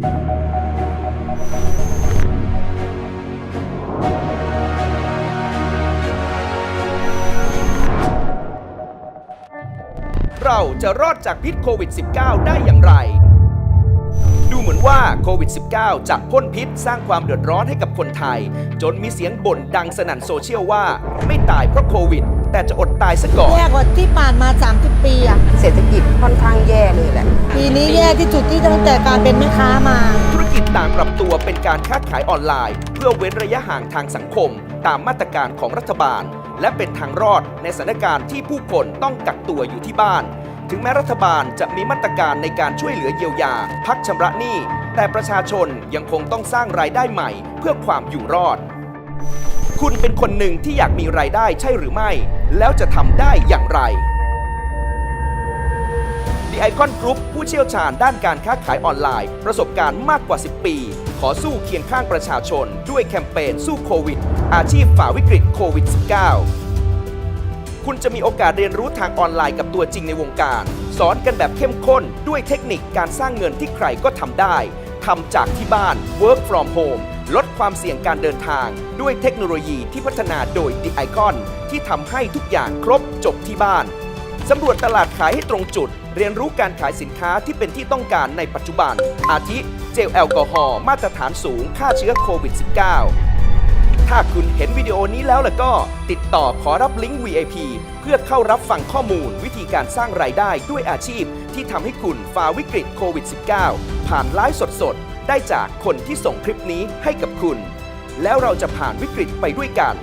เราจะรอดจากพิษโควิด -19 ได้อย่างไร ดูเหมือนว่าโควิด -19 จะพ่นพิษสร้างความเดือดร้อนให้กับคนไทย จนมีเสียงบ่นดังสนั่นโซเชียลว่า ไม่ตายเพราะโควิด แต่จะอดตายซะก่อน แย่กว่าที่ผ่านมา 30 ปีอะ ที่สุดที่ตั้งแต่การเป็นแม่ค้ามา ธุรกิจต่างปรับตัวเป็นการค้าขายออนไลน์ เพื่อเว้นระยะห่างทางสังคม ตามมาตรการของรัฐบาล และเป็นทางรอดในสถานการณ์ที่ผู้คนต้องกักตัวอยู่ที่บ้าน ถึงแม้รัฐบาลจะมีมาตรการในการช่วยเหลือเยียวยา พักชำระหนี้ แต่ประชาชนยังคงต้องสร้างรายได้ใหม่ เพื่อความอยู่รอด คุณเป็นคนหนึ่งที่อยากมีรายได้ใช่หรือไม่ แล้วจะทำได้อย่างไร The Icon Group ผู้เชี่ยวชาญด้านการค้าขายออนไลน์ ประสบการณ์มากกว่า 10 ปี ขอสู้เคียงข้างประชาชน ด้วยแคมเปญสู้โควิด อาชีพฝ่าวิกฤตโควิด -19 คุณจะมีโอกาสเรียนรู้ทางออนไลน์กับตัวจริงในวงการ สอนกันแบบเข้มข้นด้วยเทคนิคการสร้างเงินที่ใครก็ทำได้ทำจากที่บ้าน work from home ลดความเสี่ยงการเดินทาง ด้วยเทคโนโลยีที่พัฒนาโดย The Icon ที่ทำให้ทุกอย่างครบจบที่บ้าน สำรวจตลาดขายให้ตรงจุด เรียนรู้การขายสินค้าที่เป็นที่ต้องการในปัจจุบัน อาทิเจลแอลกอฮอล์มาตรฐานสูงฆ่าเชื้อโควิด -19 ถ้าคุณเห็นวิดีโอนี้แล้วล่ะก็ ติดต่อขอรับลิงก์ VIP เพื่อเข้ารับฟังข้อมูลวิธีการสร้างรายได้ด้วยอาชีพ ที่ทำให้คุณฝ่าวิกฤตโควิด -19 ผ่านไลฟ์สดๆ ได้จากคนที่ส่งคลิปนี้ให้กับคุณ แล้วเราจะผ่านวิกฤตไปด้วยกัน